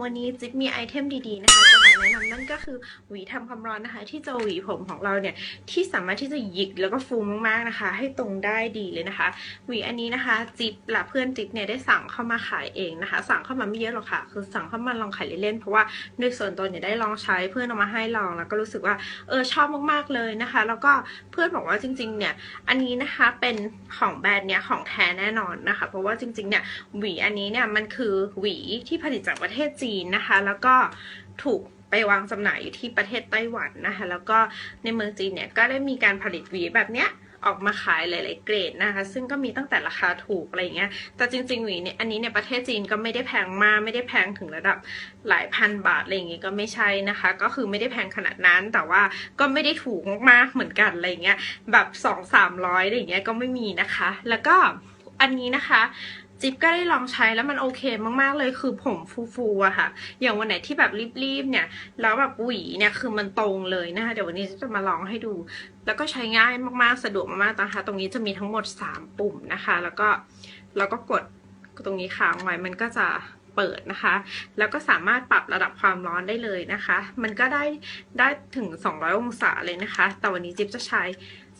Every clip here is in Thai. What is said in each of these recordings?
วันนี้จิ๊บมีไอเทมดีๆนะคะ แนะนำนั่นก็คือหวีทำความร้อนนะคะ ที่จะหวีผมของเราเนี่ยที่สามารถที่จะหยิกแล้วก็ฟูมากๆนะคะ ให้ตรงได้ดีเลยนะคะ หวีอันนี้นะคะจิ๊บและเพื่อนจิ๊บเนี่ยได้สั่งเข้ามาขายเองนะคะ สั่งเข้ามาไม่เยอะหรอกค่ะ คือสั่งเข้ามาลองขายเล่นๆเพราะว่าโดยส่วนตัวเนี่ยได้ลองใช้เพื่อนเอามาให้ลองแล้วก็รู้สึกว่าเออชอบมากๆเลยนะคะ แล้วก็เพื่อนบอกว่าจริง ๆ เนี่ยอันนี้นะคะเป็นของแบรนด์เนี้ยของแท้แน่นอนนะคะ เพราะว่าจริงๆเนี่ยหวีอันนี้เนี่ยมันคือหวีที่ผลิตจากประเทศจีนนะคะ แล้วก็ถูกไปวางจำหน่ายอยู่ที่ประเทศไต้หวันนะคะ แล้วก็ในเมืองจีนเนี่ยก็ได้มีการผลิตหวีแบบเนี้ยออกมาขายหลาย ๆ เกรดนะคะ ซึ่งก็มีตั้งแต่ราคาถูกอะไรเงี้ย แต่จริงๆหวีเนี่ยอันนี้เนี่ยประเทศจีนก็ไม่ได้แพงมาก ไม่ได้แพงถึงระดับหลายพันบาทอะไรอย่างเงี้ยก็ไม่ใช่นะคะ ก็คือไม่ได้แพงขนาดนั้น แต่ว่าก็ไม่ได้ถูกมากๆเหมือนกันอะไรเงี้ย แบบสองสามร้อยอะไรเงี้ยก็ไม่มีนะคะ แล้วก็อันนี้นะคะ จิ๊บก็ได้ลองใช้แล้วมันโอเคมากๆเลยคือผมฟูๆอะค่ะ อย่างวันไหนที่แบบรีบๆเนี่ย แล้วแบบหวีเนี่ยคือมันตรงเลยนะคะเดี๋ยววันนี้จะมาลองให้ดู แล้วก็ใช้ง่ายมากๆสะดวกมากๆนะคะ ตรงนี้จะมีทั้งหมด 3 ปุ่มนะคะ แล้วก็เราก็กดตรงนี้ค้างไว้มันก็จะเปิดนะคะ แล้วก็สามารถปรับระดับความร้อนได้เลยนะคะ มันก็ได้ได้ถึง 200 องศาเลยนะคะ แต่วันนี้จิ๊บจะใช้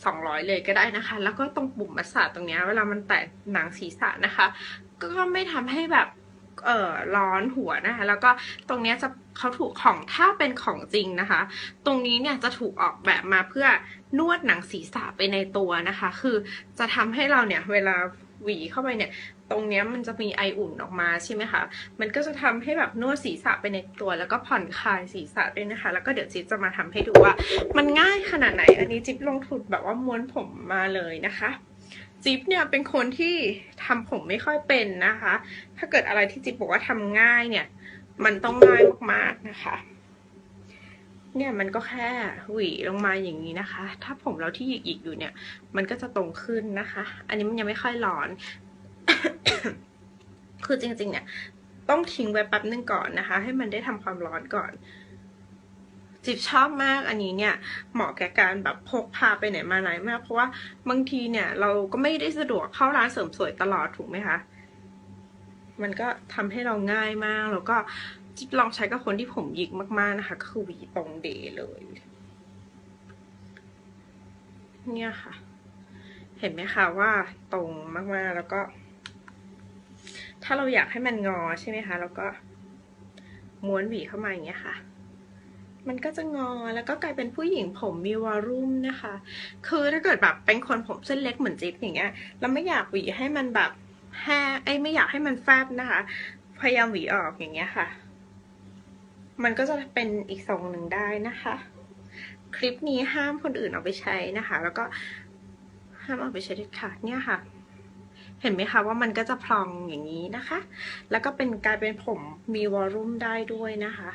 200 เลยก็ได้นะคะ แล้วก็ตรงปุ่มมัสสาตรงนี้เวลามันแตะหนังศีรษะนะคะ ก็ไม่ทำให้แบบเอ่อร้อนหัวนะคะ แล้วก็ตรงนี้จะเขาถูกของถ้าเป็นของจริงนะคะ ตรงนี้เนี่ยจะถูกออกแบบมาเพื่อนวดหนังศีรษะไปในตัวนะคะ คือจะทำให้เราเนี่ยเวลาหวีเข้าไปเนี่ย ตรงเนี้ยมันจะมีไออุ่นออกมาใช่ไหมคะ มันก็จะทำให้แบบนวดศีรษะไปในตัว แล้วก็ผ่อนคลายศีรษะด้วยนะคะ แล้วก็เดี๋ยวจิ๊บจะมาทำให้ดูว่า มันง่ายขนาดไหน อันนี้จิ๊บลงทุนแบบว่าม้วนผมมาเลยนะคะจิ๊บเนี่ยเป็นคนที่ทำผมไม่ค่อยเป็นนะคะ ถ้าเกิดอะไรที่จิ๊บบอกว่าทำง่ายเนี่ย มันต้องง่ายมากๆนะคะ เนี่ยมันก็แค่หวีลงมาอย่างนี้นะคะ ถ้าผมเราที่หยิกๆอยู่เนี่ย มันก็จะตรงขึ้นนะคะ อันนี้มันยังไม่ค่อยร้อน คือจริง ๆ เนี่ยต้องทิ้งไว้แป๊บนึงก่อนนะคะ ให้มันได้ทำความร้อนก่อน จิบชอบมากอันนี้เนี่ย เหมาะแก่การแบบพกพาไปไหนมาไหนมาก เพราะว่าบางทีเนี่ย เราก็ไม่ได้สะดวกเข้าร้านเสริมสวยตลอดถูกไหมคะ มันก็ทำให้เราง่ายมากแล้วก็จิบลองใช้กับคนที่ผมหยิกมากๆนะคะก็คือหวีตรงเดย์เลย เนี่ยค่ะ เห็นไหมคะว่าตรงมากๆแล้วก็ ถ้าเราอยากให้มันงอใช่ไหมคะแล้วก็ม้วนหวีเข้ามาอย่างเงี้ยค่ะ มันก็จะงอแล้วก็กลายเป็นผู้หญิงผมมีวอลลุ่มนะคะ คือถ้าเกิดแบบเป็นคนผมเส้นเล็กเหมือนจิ๊บอย่างเงี้ยแล้วไม่อยากหวีให้มันแบบแห้ไอ้ไม่อยากให้มันแฟบนะคะ พยายามหวีออกอย่างเงี้ยค่ะ มันก็จะเป็นอีกทรงหนึ่งได้นะคะ คลิปนี้ห้ามคนอื่นเอาไปใช้นะคะ แล้วก็ห้ามเอาไปใช้เด็ดขาดเนี่ยค่ะ เห็นไหมคะว่ามันก็จะพลองอย่างนี้นะคะ แล้วก็เป็นกลายเป็นผมมีวอลลุ่มได้ด้วยนะคะ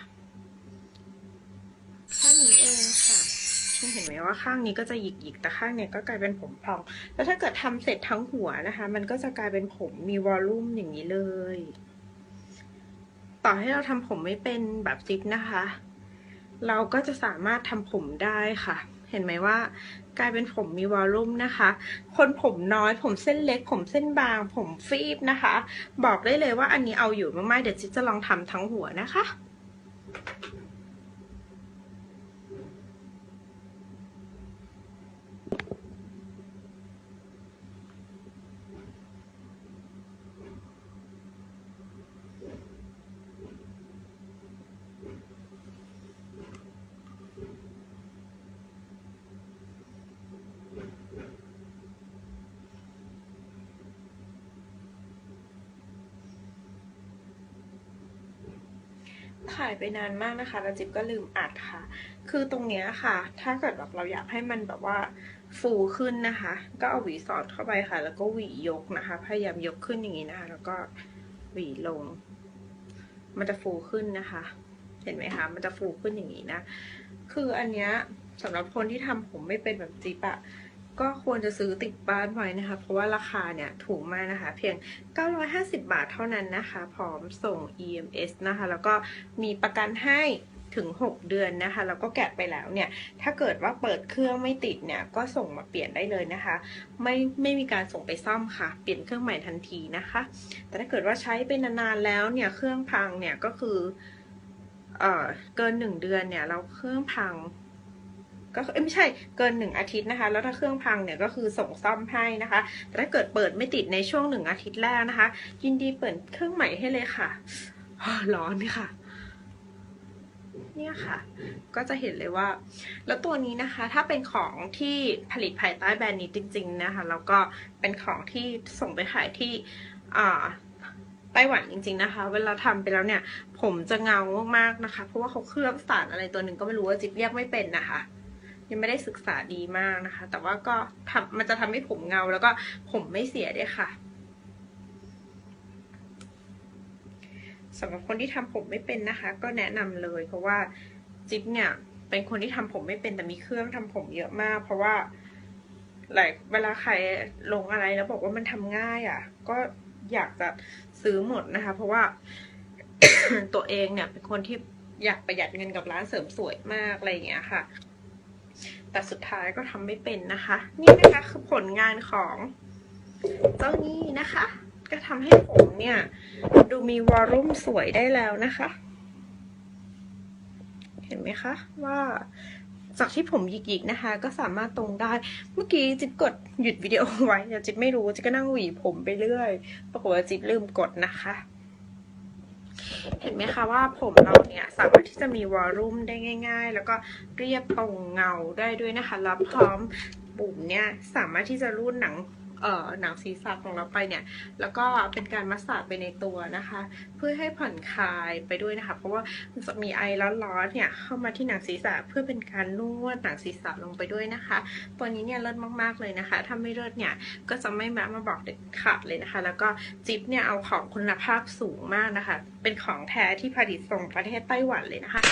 แค่นี้เองค่ะเห็นไหมว่าข้างนี้ก็จะหยิกๆแต่ข้างเนี้ยก็กลายเป็นผมพลอง แล้วถ้าเกิดทำเสร็จทั้งหัวนะคะ มันก็จะกลายเป็นผมมีวอลลุ่มอย่างนี้เลย ต่อให้เราทำผมไม่เป็นแบบจิ๊บนะคะ เราก็จะสามารถทำผมได้ค่ะ เห็นไหมว่ากลายเป็นผมมีวอลลุ่มนะคะ คนผมน้อยผมเส้นเล็ก ผมเส้นบาง ผมฟีบนะคะ บอกได้เลยว่าอันนี้เอาอยู่มากๆเดี๋ยวจิ๊จะลองทำทั้งหัวนะคะ ถ่ายไปนานมากนะคะแล้วจิ๊บก็ลืมอัดค่ะ คือตรงเนี้ยค่ะ ถ้าเกิดแบบเราอยากให้มันแบบว่าฟูขึ้นนะคะ ก็เอาหวีสอดเข้าไปค่ะ แล้วก็หวียกนะคะ พยายามยกขึ้นอย่างนี้นะคะ แล้วก็หวีลง มันจะฟูขึ้นนะคะ เห็นไหมคะ มันจะฟูขึ้นอย่างนี้นะ คืออันเนี้ยสำหรับคนที่ทำผมไม่เป็นแบบจิ๊บอะ ก็ควรจะซื้อติดบ้านไว้นะคะ เพราะว่าราคาเนี่ยถูกมากนะคะ เพียง 950 บาทเท่านั้นนะคะ พร้อมส่ง EMS นะคะ แล้วก็มีประกันให้ถึง 6 เดือนนะคะแล้วก็แกะไปแล้วเนี่ยถ้าเกิดว่าเปิดเครื่องไม่ติดเนี่ยก็ส่งมาเปลี่ยนได้เลยนะคะ ไม่ไม่มีการส่งไปซ่อมค่ะ เปลี่ยนเครื่องใหม่ทันทีนะคะ แต่ถ้าเกิดว่าใช้ไปนานๆแล้วเนี่ยเครื่องพังเนี่ยก็คือเอ่อเกินหนึ่งเดือนเนี่ยเราเครื่องพัง ก็เอ้ไม่ใช่เกินหนึ่งอาทิตย์นะคะ แล้วถ้าเครื่องพังเนี่ยก็คือส่งซ่อมให้นะคะแต่ถ้าเกิดเปิดไม่ติดในช่วงหนึ่งอาทิตย์แรกนะคะ ยินดีเปิดเครื่องใหม่ให้เลยค่ะร้อนค่ะ เนี่ยค่ะ ก็จะเห็นเลยว่า แล้วตัวนี้นะคะ ถ้าเป็นของที่ผลิตภายใต้แบรนด์นี้จริง ๆ นะคะ แล้วก็เป็นของที่ส่งไปขายที่อ่าไต้หวันจริงๆนะคะ เวลาทำไปแล้วเนี่ย ผมจะเงามากๆนะคะ เพราะว่าเขาเคลือบสารอะไรตัวหนึ่งก็ไม่รู้ว่าจิ๊บเรียกไม่เป็นนะคะ ยังไม่ได้ศึกษาดีมากนะคะ แต่ว่าก็ทำมันจะทำให้ผมเงาแล้วก็ผมไม่เสียด้วยค่ะสำหรับคนที่ทำผมไม่เป็นนะคะ ก็แนะนำเลย เพราะว่าจิ๊บเนี่ยเป็นคนที่ทำผมไม่เป็นแต่มีเครื่องทำผมเยอะมาก เพราะว่าหลายเวลาใครลงอะไรแล้วบอกว่ามันทำง่ายอะ่ะ ก็อยากจะซื้อหมดนะคะ เพราะว่าตัวเองเนี่ยเป็นคนที่อยากประหยัดเงินกับร้านเสริมสวยมากอะไรอย่างเงี้ยค่ะ แต่สุดท้ายก็ทำไม่เป็นนะคะ นี่นะคะคือผลงานของเจ้านี้นะคะ ก็ทำให้ผมเนี่ย ดูมีวอลลุ่มสวยได้แล้วนะคะ เห็นไหมคะ ว่าจากที่ผมหยิกๆนะคะ ก็สามารถตรงได้ เมื่อกี้จิ๊บกดหยุดวิดีโอไว้แต่จิ๊บไม่รู้จิ๊บก็นั่งหวีผมไปเรื่อยปรากฏว่าจิ๊บลืมกดนะคะ เห็นไหมคะว่าผมเราเนี่ยสามารถที่จะมีวอลลุ่มได้ง่าย ๆ แล้วก็เรียบตรงเงาได้ด้วยนะคะ แล้วพร้อมบุ๋มเนี่ยสามารถที่จะรูดหนัง หนังศีรษะของเราไปเนี่ย แล้วก็เป็นการมัสสาดไปในตัวนะคะ เพื่อให้ผ่อนคลายไปด้วยนะคะ เพราะว่ามันจะมีไอร้อนๆเนี่ยเข้ามาที่หนังศีรษะเพื่อเป็นการนวดหนังศีรษะลงไปด้วยนะคะ ตัวนี้เนี่ยเลิศมากๆเลยนะคะ ถ้าไม่เลิศเนี่ยก็จะไม่มามาบอกเด็ดขาดเลยนะคะ แล้วก็จิ๊บเนี่ยเอาของคุณภาพสูงมากนะคะ เป็นของแท้ที่ผลิตส่งประเทศไต้หวันเลยนะคะ